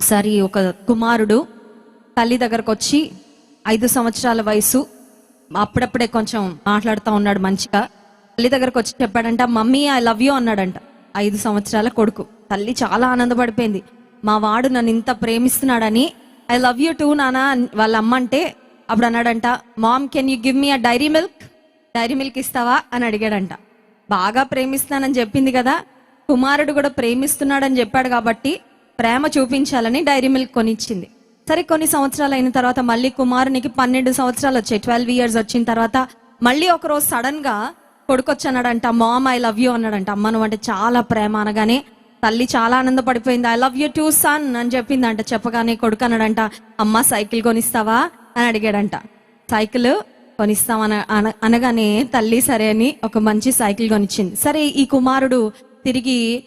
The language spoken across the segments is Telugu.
ఒకసారి ఒక కుమారుడు తల్లి దగ్గరకు వచ్చి ఐదు సంవత్సరాల వయసు అప్పుడప్పుడే కొంచెం మాట్లాడుతూ ఉన్నాడు మంచిగా. తల్లి దగ్గరకు వచ్చి చెప్పాడంట మమ్మీ ఐ లవ్ యూ అన్నాడంట. ఐదు సంవత్సరాల కొడుకు. తల్లి చాలా ఆనందపడిపోయింది. మా వాడు నన్ను ఇంత ప్రేమిస్తున్నాడని ఐ లవ్ యూ టూ నానా వాళ్ళ అమ్మ అంటే అప్పుడు అన్నాడంట mom can you give me a Dairy Milk Dairy Milk ఇస్తావా? అని అడిగాడంట. బాగా ప్రేమిస్తానని చెప్పింది కదా. కుమారుడు కూడా ప్రేమిస్తున్నాడని చెప్పాడు కాబట్టి ప్రేమ చూపించాలని డైరీ మిల్క్ కొనిచ్చింది. సరే కొన్ని సంవత్సరాలు అయిన తర్వాత మళ్ళీ కుమారునికి పన్నెండు సంవత్సరాలు వచ్చాయి. ట్వెల్వ్ ఇయర్స్ వచ్చిన తర్వాత మళ్ళీ ఒక రోజు సడన్గా కొడుకొచ్చి అన్నాడంట మామ్ ఐ లవ్ యూ అన్నాడంట. అమ్మ నువ్వు అంటే చాలా ప్రేమ అనగానే తల్లి చాలా ఆనందపడిపోయింది. I love you too son అని చెప్పిందంట. చెప్పగానే కొడుకు అన్నాడంట అమ్మ సైకిల్ కొనిస్తావా? అని అడిగాడంట. సైకిల్ కొనిస్తామన అన- అనగానే తల్లి సరే అని ఒక మంచి సైకిల్ కొనిచ్చింది. సరే ఈ కుమారుడు తిరిగి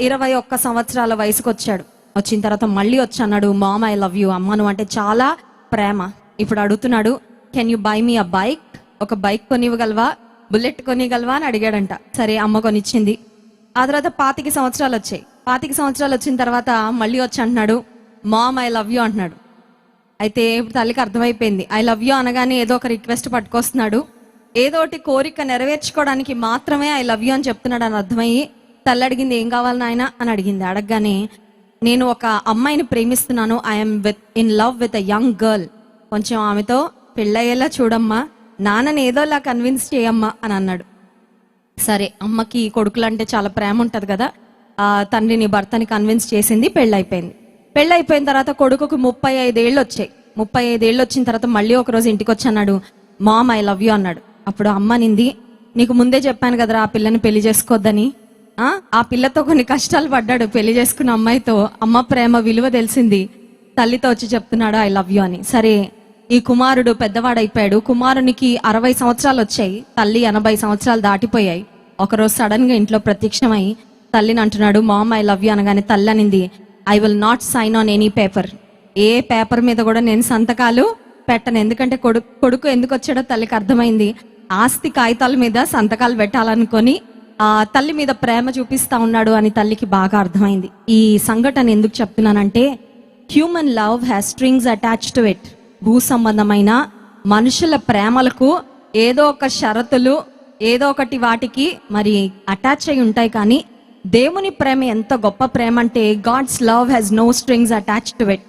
ఇరవై ఒక్క సంవత్సరాల వయసుకు వచ్చాడు వచ్చిన తర్వాత మళ్ళీ వచ్చి అన్నాడు మామ్ ఐ లవ్ యూ అమ్మను అంటే చాలా ప్రేమ. ఇప్పుడు అడుగుతున్నాడు can you buy me a bike ఒక బైక్ కొనివ్వగలవా? బుల్లెట్ కొనిగలవా అని అడిగాడంట. సరే అమ్మ కొనిచ్చింది. ఆ తర్వాత పాతిక సంవత్సరాలు వచ్చాయి. పాతిక సంవత్సరాలు వచ్చిన తర్వాత మళ్ళీ వచ్చి అంటున్నాడు మామ్ ఐ లవ్ యూ అంటున్నాడు. అయితే ఇప్పుడు తల్లికి అర్థమైపోయింది. ఐ లవ్ యూ అనగానే ఏదో ఒక రిక్వెస్ట్ పట్టుకొస్తున్నాడు. ఏదో ఒకటి కోరిక నెరవేర్చుకోవడానికి మాత్రమే ఐ లవ్ యూ అని చెప్తున్నాడు అని అర్థమయ్యి తల్లి అడిగింది ఏం కావాలి నాయన? అని అడిగింది. అడగగానే నేను ఒక అమ్మాయిని ప్రేమిస్తున్నాను. I'm with in love with a young girl కొంచెం ఆమెతో పెళ్ళయ్యేలా చూడమ్మా. నాన్నని ఏదోలా కన్విన్స్ చేయమ్మా అని అన్నాడు. సరే అమ్మకి కొడుకులు అంటే చాలా ప్రేమ ఉంటుంది కదా. ఆ తండ్రిని భర్తని కన్విన్స్ చేసింది పెళ్ళైపోయింది. పెళ్ళైపోయిన తర్వాత కొడుకుకు ముప్పై ఐదేళ్ళు వచ్చాయి. ముప్పై ఐదేళ్ళు వచ్చిన తర్వాత మళ్ళీ ఒకరోజు ఇంటికి వచ్చి అన్నాడు మామ్ ఐ లవ్ యూ అన్నాడు. అప్పుడు అమ్మ నింది నీకు ముందే చెప్పాను కదరా ఆ పిల్లని పెళ్ళి చేసుకోవద్దని ఆ? ఆ పిల్లతో కొన్ని కష్టాలు పడ్డాడు పెళ్ళి చేసుకున్న అమ్మాయితో. అమ్మ ప్రేమ విలువ తెలిసింది. తల్లితో వచ్చి చెప్తున్నాడు ఐ లవ్ యూ అని. సరే ఈ కుమారుడు పెద్దవాడైపోయాడు. కుమారునికి అరవై సంవత్సరాలు వచ్చాయి. తల్లి ఎనభై సంవత్సరాలు దాటిపోయాయి. ఒకరోజు సడన్గా ఇంట్లో ప్రత్యక్షమై తల్లిని అంటున్నాడు మామ్ ఐ లవ్ యూ అనగానే తల్లి అనింది I will not sign on any paper. A paper మీద కూడా నేను సంతకాలు పెట్టను. ఎందుకంటే కొడుకు కొడుకు ఎందుకు వచ్చాడో తల్లికి అర్థమైంది. ఆస్తి కాగితాల మీద సంతకాలు పెట్టాలనుకొని తల్లి మీద ప్రేమ చూపిస్తా ఉన్నాడు అని తల్లికి బాగా అర్థమైంది. ఈ సంఘటన ఎందుకు చెప్తున్నానంటే human love has strings attach to it భూ సంబంధమైన మనుషుల ప్రేమలకు ఏదో ఒక షరతులు ఏదో ఒకటి వాటికి మరి అటాచ్ అయి ఉంటాయి కానీ దేవుని ప్రేమ ఎంత గొప్ప ప్రేమ అంటే God's love has no strings attach to it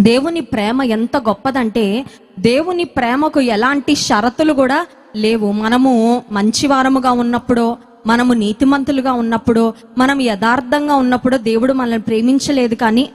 దేవుని ప్రేమ ఎంత గొప్పదంటే దేవుని ప్రేమకు ఎలాంటి షరతులు కూడా లేవు. మనము మంచివారముగా ఉన్నప్పుడో మనము నీతిమంతులుగా ఉన్నప్పుడు మనం యథార్థంగా ఉన్నప్పుడు దేవుడు మనల్ని ప్రేమించలేదు కానీ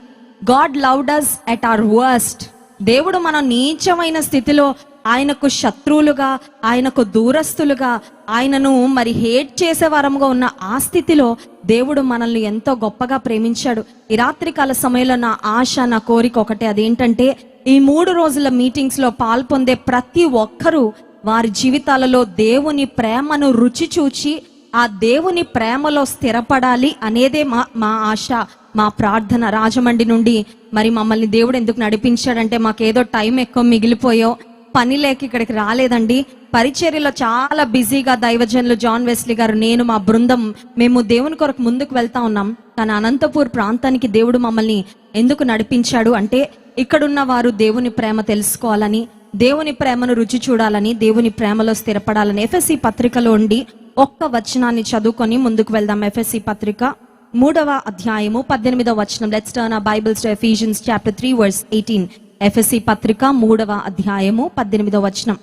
God loved us at our worst దేవుడు మనం నీచమైన స్థితిలో ఆయనకు శత్రువులుగా ఆయనకు దూరస్తులుగా ఆయనను మరి హేట్ చేసే వారముగా ఉన్న ఆ స్థితిలో దేవుడు మనల్ని ఎంతో గొప్పగా ప్రేమించాడు. ఈ రాత్రికాల సమయంలో నా ఆశ నా కోరిక ఒకటే. అదేంటంటే ఈ మూడు రోజుల మీటింగ్స్లో పాల్పొందే ప్రతి ఒక్కరూ వారి జీవితాలలో దేవుని ప్రేమను రుచి చూచి ఆ దేవుని ప్రేమలో స్థిరపడాలి అనేదే మా మా ఆశ మా ప్రార్థన రాజమండ్రి నుండి. మరి మమ్మల్ని దేవుడు ఎందుకు నడిపించాడంటే మాకేదో టైం ఎక్కువ మిగిలిపోయో పని లేక ఇక్కడికి రాలేదండి. పరిచర్యలో చాలా బిజీగా దైవజనులు జాన్ వెస్లీ గారు నేను మా బృందం మేము దేవుని కొరకు ముందుకు వెళ్తా ఉన్నాం. కానీ అనంతపూర్ ప్రాంతానికి దేవుడు మమ్మల్ని ఎందుకు నడిపించాడు అంటే ఇక్కడున్న వారు దేవుని ప్రేమ తెలుసుకోవాలని దేవుని ప్రేమను రుచి చూడాలని దేవుని ప్రేమలో స్థిరపడాలని. ఎఫ్ఎస్సి పత్రికలో ఉండి ఒక్క వచనాన్ని చదువుకొని ముందుకు వెళ్దాం. ఎఫ్ఎస్సి పత్రిక మూడవ అధ్యాయము పద్దెనిమిదవ వచనం. Let's turn Bibles to Ephesians chapter three verse eighteen FSC పత్రిక మూడవ అధ్యాయము పద్దెనిమిదవ వచనం.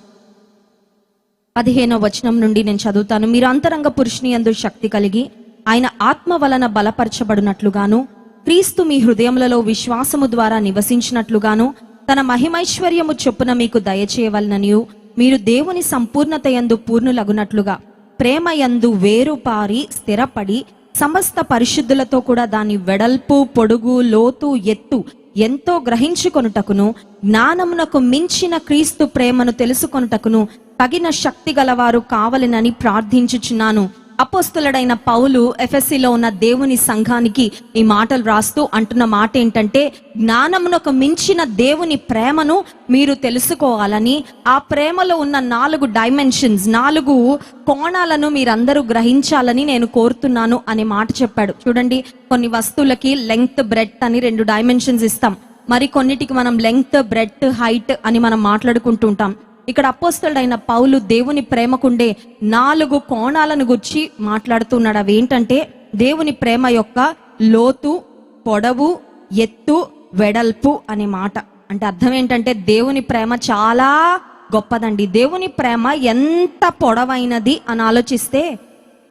పదిహేనవ వచనం నుండి నేను చదువుతాను. మీరు అంతరంగ పురుషుని యందు శక్తి కలిగి ఆయన ఆత్మ వలన బలపరచబడినట్లుగాను క్రీస్తు మీ హృదయములలో విశ్వాసము ద్వారా నివసించినట్లుగాను తన మహిమైశ్వర్యము చొప్పున మీకు దయచేయవలననియు మీరు దేవుని సంపూర్ణత యందు పూర్ణులగునట్లుగా ప్రేమ యందు వేరుపారి స్థిరపడి సమస్త పరిశుద్ధులతో కూడా దాని వెడల్పు పొడుగు లోతు ఎత్తు ఎంతో గ్రహించుకొనుటకును జ్ఞానమునకు మించిన క్రీస్తు ప్రేమను తెలుసుకొనుటకును తగిన శక్తి గలవారు కావలెనని ప్రార్థించుచున్నాను. అపోస్తులడైన పౌలు ఎఫ్ఎస్సిలో ఉన్న దేవుని సంఘానికి ఈ మాటలు రాస్తూ అంటున్న మాట ఏంటంటే జ్ఞానమునకు మించిన దేవుని ప్రేమను మీరు తెలుసుకోవాలని ఆ ప్రేమలో ఉన్న నాలుగు డైమెన్షన్స్ నాలుగు కోణాలను మీరందరూ గ్రహించాలని నేను కోరుతున్నాను అనే మాట చెప్పాడు. చూడండి కొన్ని వస్తువులకి లెంగ్త్ బ్రెడ్ అని రెండు డైమెన్షన్స్ ఇస్తాం. మరి కొన్నిటికి మనం లెంగ్త్ బ్రెడ్ హైట్ అని మనం మాట్లాడుకుంటూ ఉంటాం. ఇక్కడ అపోస్తలుడైన పౌలు దేవుని ప్రేమకుండే నాలుగు కోణాలను గుర్చి మాట్లాడుతున్నాడు. అవి ఏంటంటే దేవుని ప్రేమ యొక్క లోతు పొడవు ఎత్తు వెడల్పు అనే మాట. అంటే అర్థం ఏంటంటే దేవుని ప్రేమ చాలా గొప్పదండి. దేవుని ప్రేమ ఎంత పొడవైనది అని ఆలోచిస్తే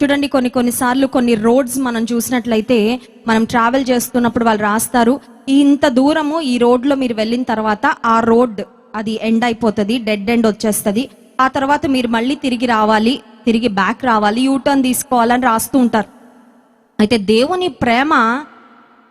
చూడండి కొన్ని కొన్నిసార్లు కొన్ని రోడ్స్ మనం చూసినట్లయితే మనం ట్రావెల్ చేస్తున్నప్పుడు వాళ్ళు రాస్తారు ఇంత దూరము ఈ రోడ్లో మీరు వెళ్ళిన తర్వాత ఆ రోడ్ అది ఎండ్ అయిపోతుంది డెడ్ ఎండ్ వచ్చేస్తుంది. ఆ తర్వాత మీరు మళ్ళీ తిరిగి రావాలి తిరిగి బ్యాక్ రావాలి యూటర్న్ తీసుకోవాలని రాస్తూ ఉంటారు. అయితే దేవుని ప్రేమ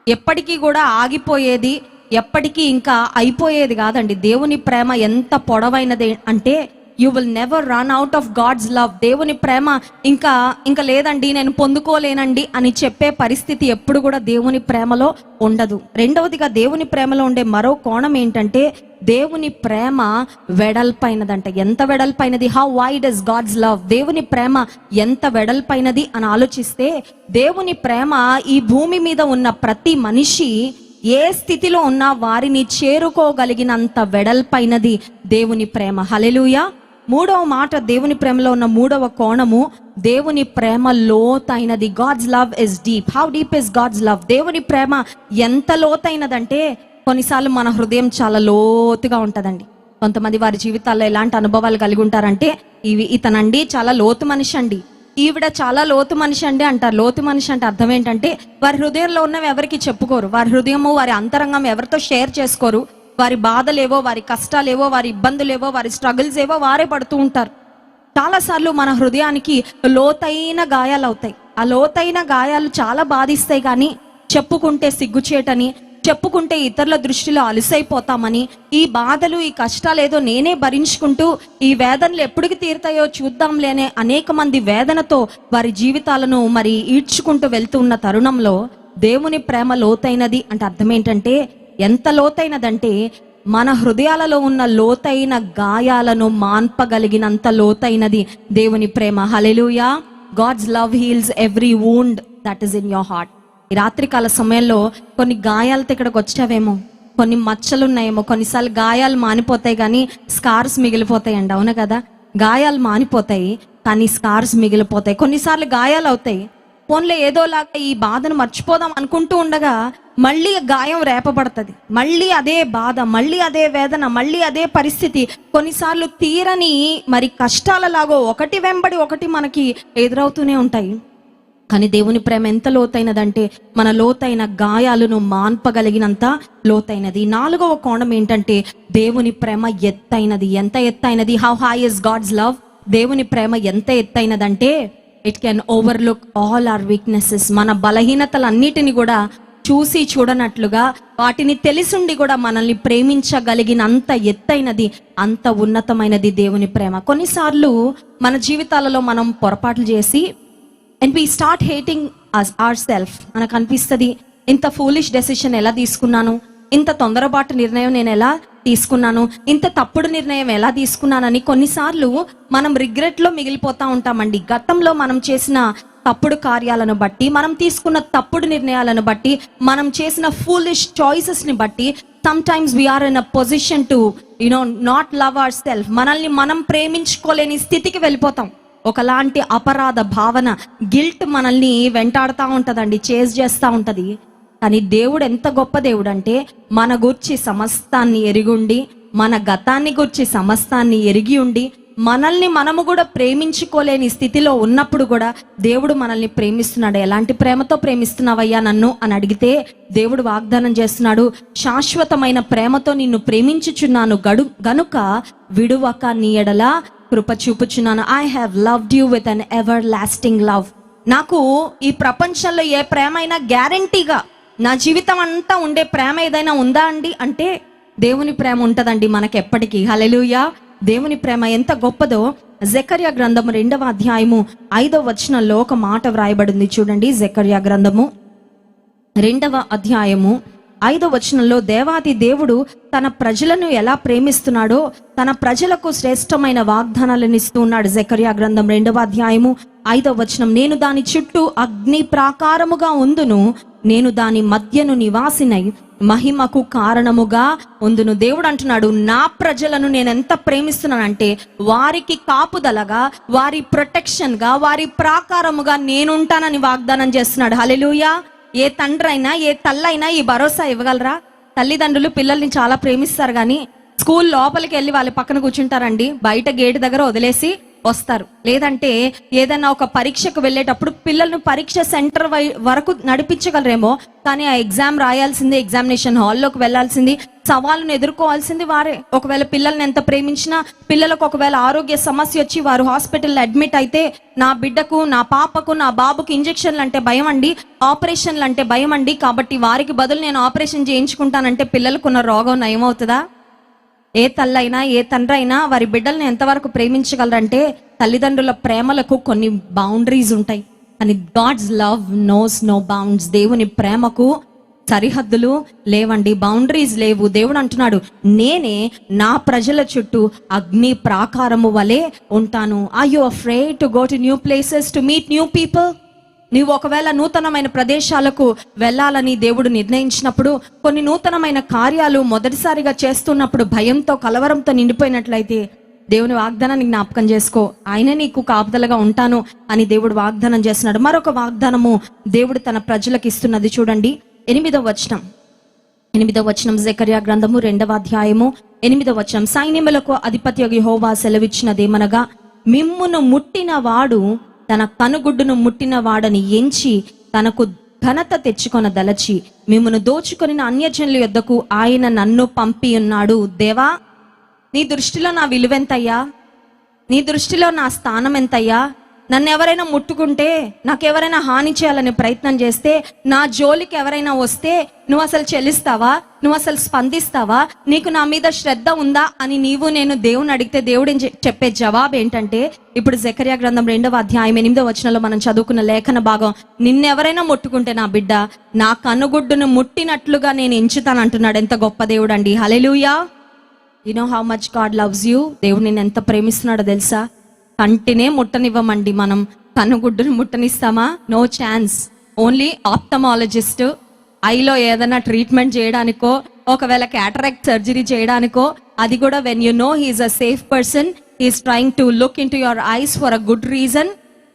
ఎప్పటికీ కూడా ఆగిపోయేది ఎప్పటికీ ఇంకా అయిపోయేది కాదండి. దేవుని ప్రేమ ఎంత పొడవైనది అంటే you will never run out of God's love దేవుని ప్రేమ ఇంకా ఇంకా లేదండి నేను పొందుకోలేనండి అని చెప్పే పరిస్థితి ఎప్పుడు కూడా దేవుని ప్రేమలో ఉండదు. రెండవదిగా దేవుని ప్రేమలో ఉండే మరో కోణం ఏంటంటే దేవుని ప్రేమ వెడల్పైనదంట. ఎంత వెడల్పైనది? How wide is God's love దేవుని ప్రేమ ఎంత వెడల్పైనది అని ఆలోచిస్తే దేవుని ప్రేమ ఈ భూమి మీద ఉన్న ప్రతి మనిషి ఏ స్థితిలో ఉన్నా వారిని చేరుకోగలిగినంత వెడల్పైనది దేవుని ప్రేమ. హలెలుయా మూడవ మాట దేవుని ప్రేమలో ఉన్న మూడవ కోణము దేవుని ప్రేమ లోతైనది. God's love is deep how deep is God's love దేవుని ప్రేమ ఎంత లోతైనదంటే కొన్నిసార్లు మన హృదయం చాలా లోతుగా ఉంటుందండి. కొంతమంది వారి జీవితాల్లో ఎలాంటి అనుభవాలు కలిగి ఉంటారంటే ఇవి ఇతనండి చాలా లోతు మనిషి అండి. ఈవిడ చాలా లోతు మనిషి అండి అంటారు. లోతు మనిషి అంటే అర్థం ఏంటంటే వారి హృదయంలో ఉన్నవి ఎవరికి చెప్పుకోరు. వారి హృదయము వారి అంతరంగం ఎవరితో షేర్ చేసుకోరు. వారి బాధలేవో వారి కష్టాలేవో వారి ఇబ్బందులేవో వారి స్ట్రగుల్స్ ఏవో వారే పడుతూ ఉంటారు. చాలాసార్లు మన హృదయానికి లోతైన గాయాలు అవుతాయి ఆ లోతైన గాయాలు చాలా బాధిస్తాయి కానీ చెప్పుకుంటే సిగ్గుచేటని చెప్పుకుంటే ఇతరుల దృష్టిలో అలసైపోతామని ఈ బాధలు ఈ కష్టాలు ఏదో నేనే భరించుకుంటూ ఈ వేదనలు ఎప్పటికి తీరుతాయో చూద్దాంలే అనే అనేక మంది వేదనతో వారి జీవితాలను మరి ఈడ్చుకుంటూ వెళ్తున్న తరుణంలో దేవుని ప్రేమ లోతైనది అంటే అర్థం ఏంటంటే ఎంత లోతైనదంటే మన హృదయాలలో ఉన్న లోతైన గాయాలను మాన్పగలిగినంత లోతైనది దేవుని ప్రేమ. Hallelujah God's love heals every wound that is in your heart. ఈ రాత్రికాల సమయంలో కొన్ని గాయాలతో ఇక్కడికి వచ్చావేమో కొన్ని మచ్చలు ఉన్నాయేమో కొన్నిసార్లు గాయాలు మానిపోతాయి కానీ స్కార్స్ మిగిలిపోతాయండి అవును కదా? గాయాలు మానిపోతాయి కానీ స్కార్స్ మిగిలిపోతాయి. కొన్నిసార్లు గాయాలు అవుతాయి. ఫోన్లో ఏదోలాగా ఈ బాధను మర్చిపోదాం అనుకుంటూ ఉండగా మళ్ళీ గాయం రేపబడుతుంది. మళ్ళీ అదే బాధ మళ్ళీ అదే వేదన మళ్ళీ అదే పరిస్థితి. కొన్నిసార్లు తీరని మరి కష్టాలలాగో ఒకటి వెంబడి ఒకటి మనకి ఎదురవుతూనే ఉంటాయి. కానీ దేవుని ప్రేమ ఎంత లోతైనదంటే మన లోతైన గాయాలను మాన్పగలిగినంత లోతైనది. నాలుగవ కోణం ఏంటంటే దేవుని ప్రేమ ఎత్తైనది. ఎంత ఎత్తైనది? How high is God's love దేవుని ప్రేమ ఎంత ఎత్తైనదంటే it can overlook all our weaknesses మన బలహీనతలన్నిటిని కూడా చూసి చూడనట్లుగా వాటిని తెలిసుండి కూడా మనల్ని ప్రేమించగలిగినంత ఎత్తైనది అంత ఉన్నతమైనది దేవుని ప్రేమ. కొన్నిసార్లు మన జీవితాలలో మనం పొరపాట్లు చేసి and we start hating us our self మనకు అనిపిస్తుంది ఇంత ఫూలిష్ డెసిషన్ ఎలా తీసుకున్నాను? ఇంత తొందరపాటు నిర్ణయం నేను ఎలా తీసుకున్నాను? ఇంత తప్పుడు నిర్ణయం ఎలా తీసుకున్నానని కొన్నిసార్లు మనం రిగ్రెట్లో మిగిలిపోతా ఉంటామండి. గతంలో మనం చేసిన తప్పుడు కార్యాలను బట్టి మనం తీసుకున్న తప్పుడు నిర్ణయాలను బట్టి మనం చేసిన ఫూలిష్ చాయిసెస్ని బట్టి some times we're in a position to you know not love our self మనల్ని మనం ప్రేమించుకోలేని స్థితికి వెళ్ళిపోతాం. ఒకలాంటి అపరాధ భావన గిల్ట్ మనల్ని వెంటాడుతూ ఉంటుందండి చేజ్ చేస్తూ ఉంటుంది. కానీ దేవుడు ఎంత గొప్ప దేవుడు అంటే మన గుర్చి సమస్తాన్ని ఎరిగుండి మన గతాన్ని గుర్చి సమస్తాన్ని ఎరిగి ఉండి మనల్ని మనము కూడా ప్రేమించుకోలేని స్థితిలో ఉన్నప్పుడు కూడా దేవుడు మనల్ని ప్రేమిస్తున్నాడు. ఎలాంటి ప్రేమతో ప్రేమిస్తున్నావయ్యా నన్ను అని అడిగితే దేవుడు వాగ్దానం చేస్తున్నాడు శాశ్వతమైన ప్రేమతో నిన్ను ప్రేమించుచున్నాను గడు గనుక విడువక నీ ఎడల కృప చూపుచున్నాను I have loved you with an everlasting love నాకు ఈ ప్రపంచంలో ఏ ప్రేమ అయినా గ్యారంటీగా నా జీవితం అంతా ఉండే ప్రేమ ఏదైనా ఉందా అండి? అంటే దేవుని ప్రేమ ఉంటదండి మనకి ఎప్పటికీ హలెలుయా దేవుని ప్రేమ ఎంత గొప్పదో. జకర్య గ్రంథము రెండవ అధ్యాయము ఐదవ వచనంలో ఒక మాట వ్రాయబడింది. చూడండి జకర్య గ్రంథము రెండవ అధ్యాయము ఐదో వచనంలో దేవాది దేవుడు తన ప్రజలను ఎలా ప్రేమిస్తున్నాడో తన ప్రజలకు శ్రేష్టమైన వాగ్దానాలను ఇస్తూ ఉన్నాడు. జకర్యా గ్రంథం రెండవ అధ్యాయము ఐదవ వచనం. నేను దాని చుట్టూ అగ్ని ప్రాకారముగా ఉందును నేను దాని మధ్యను నివాసినై మహిమకు కారణముగా ఉందును. దేవుడు అంటున్నాడు నా ప్రజలను నేను ఎంత ప్రేమిస్తున్నానంటే వారికి కాపుదలగా వారి ప్రొటెక్షన్గా వారి ప్రాకారముగా నేనుంటానని వాగ్దానం చేస్తున్నాడు. హలెలుయా ఏ తండ్రి అయినా ఏ తల్లైనా ఈ భరోసా ఇవ్వగలరా? తల్లిదండ్రులు పిల్లల్ని చాలా ప్రేమిస్తారు కానీ స్కూల్ లోపలికి వెళ్ళి వాళ్ళ పక్కన కూర్చుంటారండి బయట గేట్ దగ్గర వదిలేసి వస్తారు. లేదంటే ఏదైనా ఒక పరీక్షకు వెళ్ళేటప్పుడు పిల్లలను పరీక్ష సెంటర్ వై- వరకు నడిపించగలరేమో కానీ ఆ ఎగ్జామ్ రాయాల్సింది ఎగ్జామినేషన్ హాల్లోకి వెళ్ళాల్సింది సవాళ్ళను ఎదుర్కోవాల్సింది వారే. ఒకవేళ పిల్లల్ని ఎంత ప్రేమించినా పిల్లలకు ఒకవేళ ఆరోగ్య సమస్య వచ్చి వారు హాస్పిటల్లో అడ్మిట్ అయితే నా బిడ్డకు నా పాపకు నా బాబుకు ఇంజెక్షన్లు అంటే భయం అండి ఆపరేషన్లు అంటే భయం అండి కాబట్టి వారికి బదులు నేను ఆపరేషన్ చేయించుకుంటానంటే పిల్లలకున్న రోగం నయమవుతుందా? ఏ తల్లైనా ఏ తండ్రి అయినా వారి బిడ్డల్ని ఎంతవరకు ప్రేమించగలరంటే తల్లిదండ్రుల ప్రేమలకు కొన్ని బౌండరీస్ ఉంటాయి. అని God's love knows no bounds దేవుని ప్రేమకు సరిహద్దులు లేవండి. బౌండరీస్ లేవు. దేవుడు అంటున్నాడు నేనే నా ప్రజల చుట్టూ అగ్ని ప్రాకారము వలె ఉంటాను. I you afraid to go to new places to meet new people నీవు ఒకవేళ నూతనమైన ప్రదేశాలకు వెళ్ళాలని దేవుడు నిర్ణయించినప్పుడు కొన్ని నూతనమైన కార్యాలు మొదటిసారిగా చేస్తున్నప్పుడు భయంతో కలవరంతో నిండిపోయినట్లయితే దేవుని వాగ్దానాన్ని జ్ఞాపకం చేసుకో. ఆయన నీకు కాపుదలగా ఉంటాను అని దేవుడు వాగ్దానం చేస్తున్నాడు. మరొక వాగ్దానము దేవుడు తన ప్రజలకు ఇస్తున్నది చూడండి. ఎనిమిదవ వచనం. ఎనిమిదవ వచనం జకర్యా గ్రంథము రెండవ అధ్యాయము. ఎనిమిదవ వచనం. సైన్యములకు అధిపతి యెహోవా సెలవిచ్చినదేమనగా మిమ్మును ముట్టిన వాడు తన కనుగుడ్డును ముట్టిన వాడని ఎంచి తనకు ఘనత తెచ్చుకొన దలచి మిమ్మను దోచుకొని అన్యజనుల యొద్దకు ఆయన నన్ను పంపి ఉన్నాడు దేవా నీ దృష్టిలో నా విలువెంతయ్యా? నీ దృష్టిలో నా స్థానం ఎంతయ్యా నన్ను ఎవరైనా ముట్టుకుంటే నాకు ఎవరైనా హాని చేయాలనే ప్రయత్నం చేస్తే నా జోలికి ఎవరైనా వస్తే నువ్వు అసలు చెల్లిస్తావా? నువ్వు అసలు స్పందిస్తావా? నీకు నా మీద శ్రద్ధ ఉందా? అని నీవు నేను దేవుని అడిగితే దేవుడు చెప్పే జవాబు ఏంటంటే ఇప్పుడు జకర్యా గ్రంథం రెండవ అధ్యాయం ఎనిమిదో వచనంలో మనం చదువుకున్న లేఖన భాగం నిన్నెవరైనా ముట్టుకుంటే నా బిడ్డ నా కనుగుడ్డును ముట్టినట్లుగా నేను ఎంచుతాను అంటున్నాడు ఎంత గొప్ప దేవుడు అండి hallelujah you know how much God loves you దేవుడు నేను ఎంత ప్రేమిస్తున్నాడో తెలుసా? కంటినే ముట్టనివ్వమండి మనం. కన్నుగుడ్డును ముట్టనిస్తామా? No chance. Only ophthalmologist. ఐలో ఏదైనా ట్రీట్మెంట్ చేయడానికో ఒకవేళ క్యాటరాక్ట్ సర్జరీ చేయడానికో అది కూడా when you know he's a safe person is trying to look into your eyes for a good reason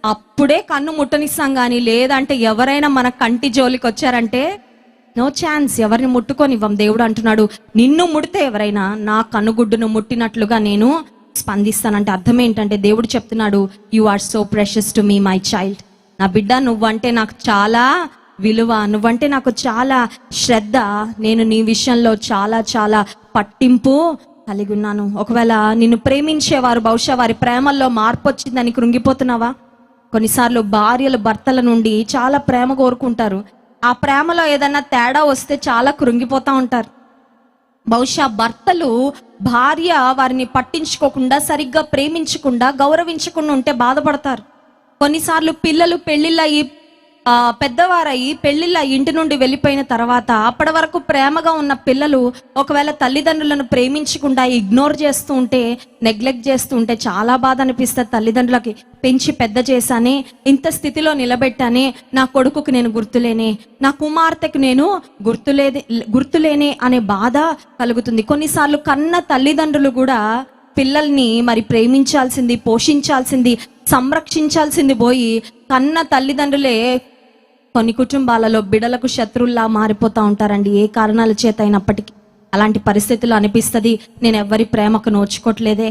అప్పుడే కన్ను ముట్టనిస్తాం కానీ లేదంటే ఎవరైనా మన కంటి జోలికి వచ్చారంటే నో ఛాన్స్ ఎవరిని ముట్టుకొనివ్వం దేవుడు అంటున్నాడు. నిన్ను ముడితే ఎవరైనా నా కన్నుగుడ్డును ముట్టినట్లుగా నేను స్పందిస్తానంటే అర్థం ఏంటంటే దేవుడు చెప్తున్నాడు you are so precious to me my child నా బిడ్డ నువ్వంటే నాకు చాలా విలువ నువ్వంటే నాకు చాలా శ్రద్ధ. నేను నీ విషయంలో చాలా చాలా పట్టింపు కలిగి ఉన్నాను. ఒకవేళ నిన్ను ప్రేమించేవారు బహుశా వారి ప్రేమల్లో మార్పు వచ్చిందని కృంగిపోతున్నావా? కొన్నిసార్లు భార్యలు భర్తల నుండి చాలా ప్రేమ కోరుకుంటారు. ఆ ప్రేమలో ఏదైనా తేడా వస్తే చాలా కృంగిపోతూ ఉంటారు. బహుశా భర్తలు భార్య వారిని పట్టించుకోకుండా సరిగ్గా ప్రేమించకుండా గౌరవించకుండా ఉంటే బాధపడతారు. కొన్నిసార్లు పిల్లలు పెళ్ళిళ్ళ ఈ పెద్దవారయ్యి పెళ్ళిళ్ళ ఇంటి నుండి వెళ్ళిపోయిన తర్వాత అప్పటి వరకు ప్రేమగా ఉన్న పిల్లలు ఒకవేళ తల్లిదండ్రులను ప్రేమించకుండా ఇగ్నోర్ చేస్తూ ఉంటే నెగ్లెక్ట్ చేస్తూ ఉంటే చాలా బాధ అనిపిస్తుంది తల్లిదండ్రులకి. పెంచి పెద్ద చేశానే ఇంత స్థితిలో నిలబెట్టానే నా కొడుకుకు నేను గుర్తులేనే నా కుమార్తెకు నేను గుర్తులేదే గుర్తులేనే అనే బాధ కలుగుతుంది. కొన్నిసార్లు కన్న తల్లిదండ్రులు కూడా పిల్లల్ని మరి ప్రేమించాల్సింది పోషించాల్సింది సంరక్షించాల్సింది పోయి కన్న తల్లిదండ్రులే కొన్ని కుటుంబాలలో బిడలకు శత్రువుల్లా మారిపోతూ ఉంటారండి. ఏ కారణాల చేత అయినప్పటికీ అలాంటి పరిస్థితులు అనిపిస్తుంది. నేను ఎవరి ప్రేమకు నోచుకోవట్లేదే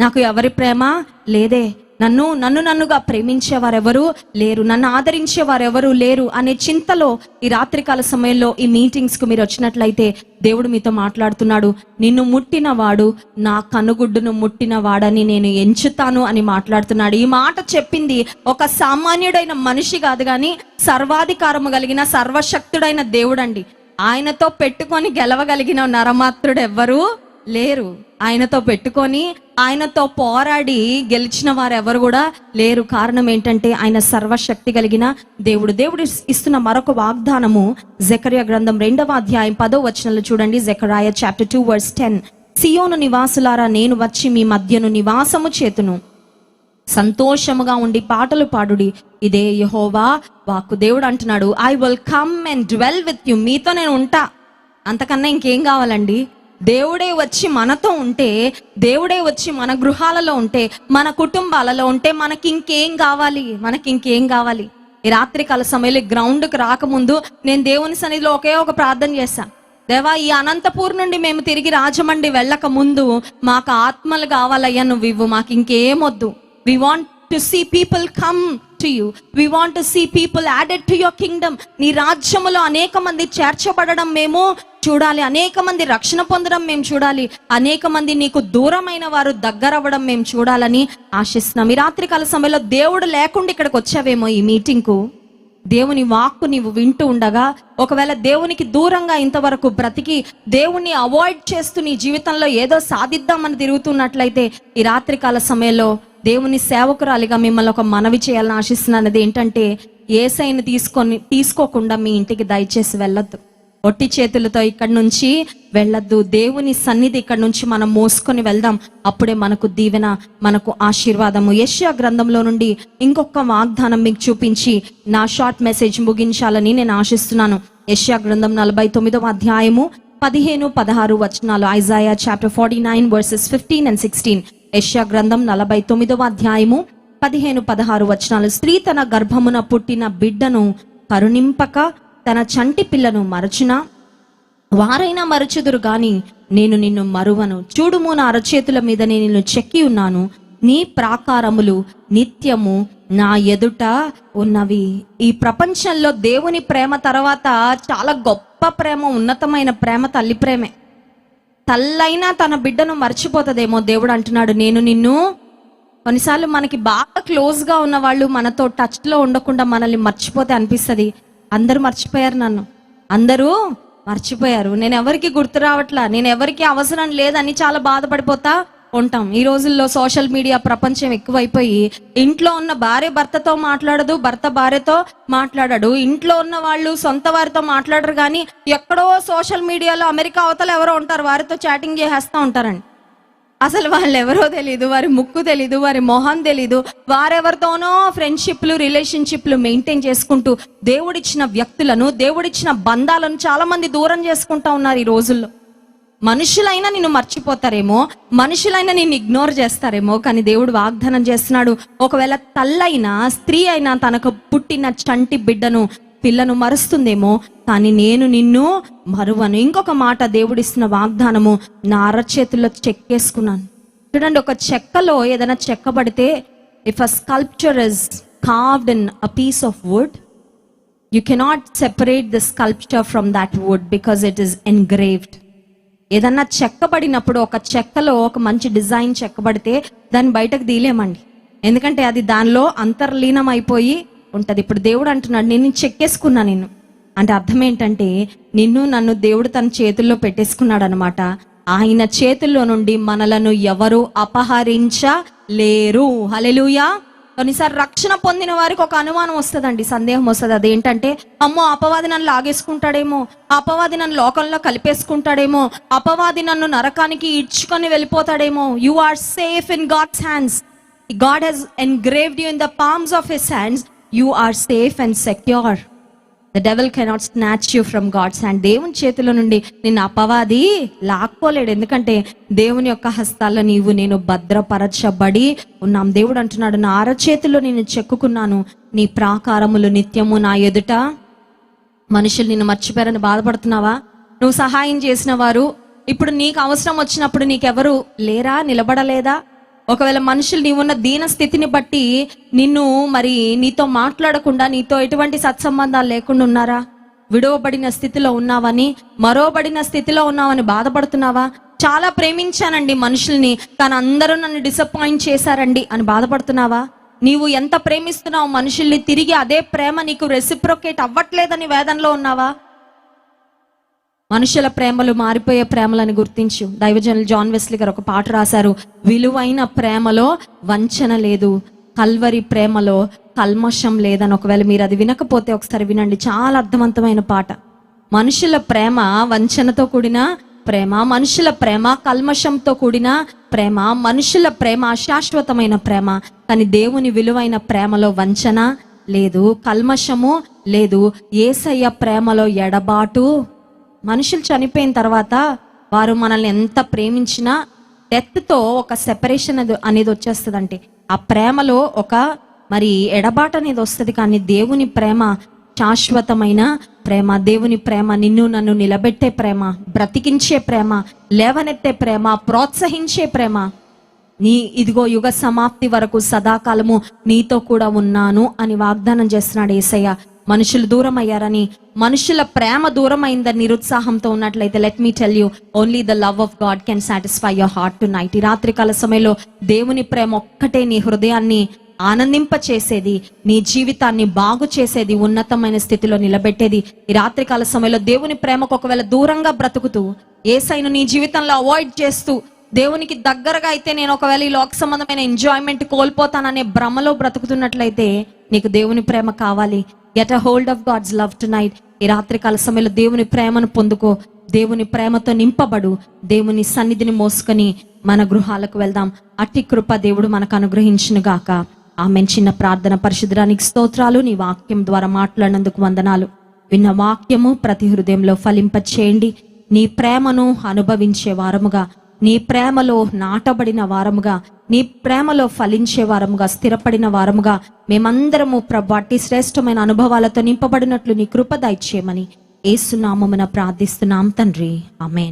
నాకు ఎవరి ప్రేమ లేదే. నన్ను నన్ను నన్నుగా ప్రేమించేవారెవరు లేరు నన్ను ఆదరించేవారెవరు లేరు అనే చింతలో ఈ రాత్రికాల సమయంలో ఈ మీటింగ్స్కు మీరు వచ్చినట్లయితే దేవుడు మీతో మాట్లాడుతున్నాడు. నిన్ను ముట్టినవాడు నా కనుగుడ్డును ముట్టినవాడని నేను ఎంచుతాను అని మాట్లాడుతున్నాడు. ఈ మాట చెప్పింది ఒక సామాన్యుడైన మనిషి కాదు కానీ సర్వాధికారము కలిగిన సర్వశక్తుడైన దేవుడండి. ఆయనతో పెట్టుకొని గెలవగలిగిన నరమాత్రుడు ఎవ్వరూ లేరు. ఆయనతో పెట్టుకొని ఆయనతో పోరాడి గెలిచిన వారు ఎవరు కూడా లేరు. కారణం ఏంటంటే ఆయన సర్వశక్తి కలిగిన దేవుడు. దేవుడు ఇస్తున్న మరొక వాగ్దానము జకర్య గ్రంథం రెండవ అధ్యాయం పదో వచనంలో చూడండి. Zechariah chapter two verse ten సియోను నివాసులారా నేను వచ్చి మీ మధ్యను నివాసము చేతును. సంతోషముగా ఉండి పాటలు పాడుడి. ఇదే యహోవా వాక్కు దేవుడు అంటున్నాడు. I will come and dwell with you మీతో నేను ఉంటా. అంతకన్నా ఇంకేం కావాలండి? దేవుడే వచ్చి మనతో ఉంటే దేవుడే వచ్చి మన గృహాలలో ఉంటే మన కుటుంబాలలో ఉంటే మనకి ఇంకేం కావాలి? మనకి ఇంకేం కావాలి? ఈ రాత్రి కాల సమయంలో గ్రౌండ్కి రాకముందు నేను దేవుని సన్నిధిలో ఒకే ఒక ప్రార్థన చేశాను దేవా ఈ అనంతపూర్ నుండి మేము తిరిగి రాజమండ్రి వెళ్ళక ముందు మాకు ఆత్మలు కావాలయ్యా నువ్వు ఇవ్వు మాకు ఇంకేమొద్దు we want to see people come to you we want to see people added to your kingdom నీ రాజ్యములో అనేక మంది చేర్చబడడం మేము చూడాలి. అనేక మంది రక్షణ పొందడం మేము చూడాలి. అనేక మంది నీకు దూరమైన వారు దగ్గరవ్వడం మేము చూడాలని ఆశిస్తున్నాం. ఈ రాత్రికాల సమయంలో దేవుడు లేకుండా ఇక్కడికి వచ్చావేమో ఈ మీటింగ్కు? దేవుని వాక్కు నీవు వింటూ ఉండగా ఒకవేళ దేవునికి దూరంగా ఇంతవరకు బ్రతికి దేవుణ్ణి అవాయిడ్ చేస్తూ నీ జీవితంలో ఏదో సాధిద్దామని తిరుగుతున్నట్లయితే ఈ రాత్రికాల సమయంలో దేవుని సేవకురాలిగా మిమ్మల్ని ఒక మనవి చేయాలని ఆశిస్తున్నానది ఏంటంటే ఏసైని తీసుకొని తీసుకోకుండా మీ ఇంటికి దయచేసి వెళ్ళొద్దు. ఒట్టి చేతులతో ఇక్కడి నుంచి వెళ్ళొద్దు. దేవుని సన్నిధి ఇక్కడి నుంచి మనం మోసుకొని వెళ్దాం. అప్పుడే మనకు దీవెన మనకు ఆశీర్వాదము. యష్యా గ్రంథంలో నుండి ఇంకొక వాగ్దానం మీకు చూపించి నా షార్ట్ మెసేజ్ ముగించాలని నేను ఆశిస్తున్నాను. యష్యా గ్రంథం నలభై తొమ్మిదవ అధ్యాయము పదిహేను పదహారు వచనాలు. Isaiah chapter forty nine verses fifteen and sixteen. యష్యా గ్రంథం నలభై తొమ్మిదవ అధ్యాయము పదిహేను పదహారు వచనాలు. స్త్రీ తన గర్భమున పుట్టిన బిడ్డను కరుణింపక తన చంటి పిల్లను మరచునా? వారైనా మరచుదురు గాని నేను నిన్ను మరువను. చూడుము నా అరచేతుల మీద నేను నిన్ను చెక్కి ఉన్నాను. నీ ప్రాకారములు నిత్యము నా ఎదుట ఉన్నవి. ఈ ప్రపంచంలో దేవుని ప్రేమ తర్వాత చాలా గొప్ప ప్రేమ ఉన్నతమైన ప్రేమ తల్లి ప్రేమే. తల్లైనా తన బిడ్డను మర్చిపోతుందేమో దేవుడు అంటున్నాడు. నేను నిన్ను కొన్నిసార్లు మనకి బాగా క్లోజ్గా ఉన్న వాళ్ళు మనతో టచ్లో ఉండకుండా మనల్ని మర్చిపోతే అనిపిస్తుంది. అందరూ మర్చిపోయారు నన్ను. అందరూ మర్చిపోయారు. నేను ఎవరికి గుర్తు రావట్లా? నేను ఎవరికి అవసరం లేదని చాలా బాధపడిపోతా? ఉంటాం. ఈ రోజుల్లో సోషల్ మీడియా ప్రపంచం ఎక్కువైపోయి ఇంట్లో ఉన్న భార్య భర్తతో మాట్లాడదు భర్త భార్యతో మాట్లాడడు. ఇంట్లో ఉన్న వాళ్ళు సొంత వారితో మాట్లాడరు కానీ ఎక్కడో సోషల్ మీడియాలో అమెరికా అవతల ఎవరో ఉంటారు వారితో చాటింగ్ చేసేస్తూ ఉంటారండి. అసలు వాళ్ళు ఎవరో తెలియదు వారి ముక్కు తెలీదు వారి మొహం తెలీదు. వారెవరితోనో ఫ్రెండ్షిప్లు రిలేషన్షిప్లు మెయింటైన్ చేసుకుంటూ దేవుడిచ్చిన వ్యక్తులను దేవుడిచ్చిన బంధాలను చాలా మంది దూరం చేసుకుంటా ఉన్నారు ఈ రోజుల్లో. మనుషులైనా నిన్ను మర్చిపోతారేమో మనుషులైనా నిన్ను ఇగ్నోర్ చేస్తారేమో కానీ దేవుడు వాగ్దానం చేస్తున్నాడు ఒకవేళ తల్లైనా స్త్రీ అయినా తనకు పుట్టిన చంటి బిడ్డను పిల్లను మరుస్తుందేమో కానీ నేను నిన్ను మరువను. ఇంకొక మాట దేవుడిస్తున్న వాగ్దానము నా అరచేతుల్లో చెక్కేసుకున్నాను. చూడండి ఒక చెక్కలో ఏదైనా చెక్కబడితే if a sculpture is carved in a piece of wood you cannot separate the sculpture from that wood because it is engraved ఏదన్నా చెక్కబడినప్పుడు ఒక చెక్కలో ఒక మంచి డిజైన్ చెక్కబడితే దాన్ని బయటకు తీలేమండి ఎందుకంటే అది దానిలో అంతర్లీనం అయిపోయి ఉంటుంది. ఇప్పుడు దేవుడు అంటున్నాడు నేను చెక్కేసుకున్నా నిన్ను. అంటే అర్థం ఏంటంటే నిన్ను నన్ను దేవుడు తన చేతుల్లో పెట్టేసుకున్నాడు అనమాట ఆయన చేతుల్లో నుండి మనలను ఎవరు అపహరించలేరు. హలెలుయా కొన్నిసారి రక్షణ పొందిన వారికి ఒక అనుమానం వస్తుందండి సందేహం వస్తుంది. అదేంటంటే అమ్మో అపవాది నన్ను లాగేసుకుంటాడేమో అపవాది నన్ను లోకంలో కలిపేసుకుంటాడేమో అపవాది నన్ను నరకానికి ఇడ్చుకొని వెళ్ళిపోతాడేమో. You are safe in God's hands God he's engraved you in the palms of his hands you are safe and secure the devil cannot snatch you from God's and దేవుని చేతిలో నుండి నిన్ను అపవాది లాక్కోలేడు. ఎందుకంటే దేవుని యొక్క హస్తాల్లో నీవు నేను భద్రపరచబడి ఉన్నాం. దేవుడు అంటున్నాడు నా అరచేతిలో నేను చెక్కుకున్నాను. నీ ప్రాకారములు నిత్యము నా ఎదుట. మనుషులు నిన్ను మర్చిపోయారని బాధపడుతున్నావా? నువ్వు సహాయం చేసిన వారు ఇప్పుడు నీకు అవసరం వచ్చినప్పుడు నీకెవరు లేరా? నిలబడలేదా? ఒకవేళ మనుషులు నీవున్న దీన స్థితిని బట్టి నిన్ను మరి నీతో మాట్లాడకుండా నీతో ఎటువంటి సత్సంబంధాలు లేకుండా ఉన్నారా? విడవబడిన స్థితిలో ఉన్నావని మరోబడిన స్థితిలో ఉన్నావని బాధపడుతున్నావా? చాలా ప్రేమించానండి మనుషుల్ని కానీ అందరూ నన్ను డిసప్పాయింట్ చేశారండి అని బాధపడుతున్నావా? నీవు ఎంత ప్రేమిస్తున్నావు మనుషుల్ని తిరిగి అదే ప్రేమ నీకు రెసిప్రొకేట్ అవ్వట్లేదని వేదనలో ఉన్నావా? మనుషుల ప్రేమలు మారిపోయే ప్రేమలని గుర్తించు. దైవజనులు జాన్ వెస్లీ గారు ఒక పాట రాశారు. విలువైన ప్రేమలో వంచన లేదు. కల్వరి ప్రేమలో కల్మషం లేదని ఒకవేళ మీరు అది వినకపోతే ఒకసారి వినండి. చాలా అర్థవంతమైన పాట. మనుషుల ప్రేమ వంచనతో కూడిన ప్రేమ మనుషుల ప్రేమ కల్మషంతో కూడిన ప్రేమ మనుషుల ప్రేమ అశాశ్వతమైన ప్రేమ. కానీ దేవుని విలువైన ప్రేమలో వంచన లేదు కల్మషము లేదు. ఏసయ్య ప్రేమలో ఎడబాటు మనుషులు చనిపోయిన తర్వాత వారు మనల్ని ఎంత ప్రేమించినా డెత్తో ఒక సెపరేషన్ అది అనేది వచ్చేస్తుందంటే. ఆ ప్రేమలో ఒక మరి ఎడబాట అనేది వస్తుంది కానీ దేవుని ప్రేమ శాశ్వతమైన ప్రేమ దేవుని ప్రేమ నిన్ను నన్ను నిలబెట్టే ప్రేమ బ్రతికించే ప్రేమ లేవనెత్తే ప్రేమ ప్రోత్సహించే ప్రేమ. నీ ఇదిగో యుగ సమాప్తి వరకు సదాకాలము నీతో కూడా ఉన్నాను అని వాగ్దానం చేస్తున్నాడు ఏసయ్య. మనుషులు దూరం అయ్యారని మనుషుల ప్రేమ దూరం అయిందని నిరుత్సాహంతో ఉన్నట్లయితే let me tell you only the love of God can satisfy your heart tonight ఈ రాత్రికాల సమయంలో దేవుని ప్రేమ ఒక్కటే నీ హృదయాన్ని ఆనందింప చేసేది నీ జీవితాన్ని బాగు చేసేది ఉన్నతమైన స్థితిలో నిలబెట్టేది. ఈ రాత్రికాల సమయంలో దేవుని ప్రేమకు ఒకవేళ దూరంగా బ్రతుకుతూ ఏసైను నీ జీవితంలో అవాయిడ్ చేస్తూ దేవునికి దగ్గరగా అయితే నేను ఒకవేళ ఈ లోక సంబంధమైన ఎంజాయ్మెంట్ కోల్పోతాననే భ్రమలో బ్రతుకుతున్నట్లయితే నీకు దేవుని ప్రేమ కావాలి. Get a hold of God's love tonight ఈ రాత్రికాల సమయంలో దేవుని ప్రేమను పొందుకో. దేవుని ప్రేమతో నింపబడు. దేవుని సన్నిధిని మోసుకొని మన గృహాలకు వెళ్దాం. అట్టి కృప దేవుడు మనకు అనుగ్రహించును గాక. ఆమె చిన్న ప్రార్థన పరిశుద్ధానికి స్తోత్రాలు. నీ వాక్యం ద్వారా మాట్లాడినందుకు వందనాలు. విన్న వాక్యము ప్రతి హృదయంలో ఫలింప చేయండి నీ ప్రేమను అనుభవించే వారముగా నీ ప్రేమలో నాటబడిన వారముగా నీ ప్రేమలో ఫలించే వారముగా స్థిరపడిన వారముగా మేమందరము ప్రభాటి శ్రేష్టమైన అనుభవాలతో నింపబడినట్లు నీ కృప దయచేయమని ఏసునామమున ప్రార్థిస్తున్నాం తండ్రి. ఆమెన్.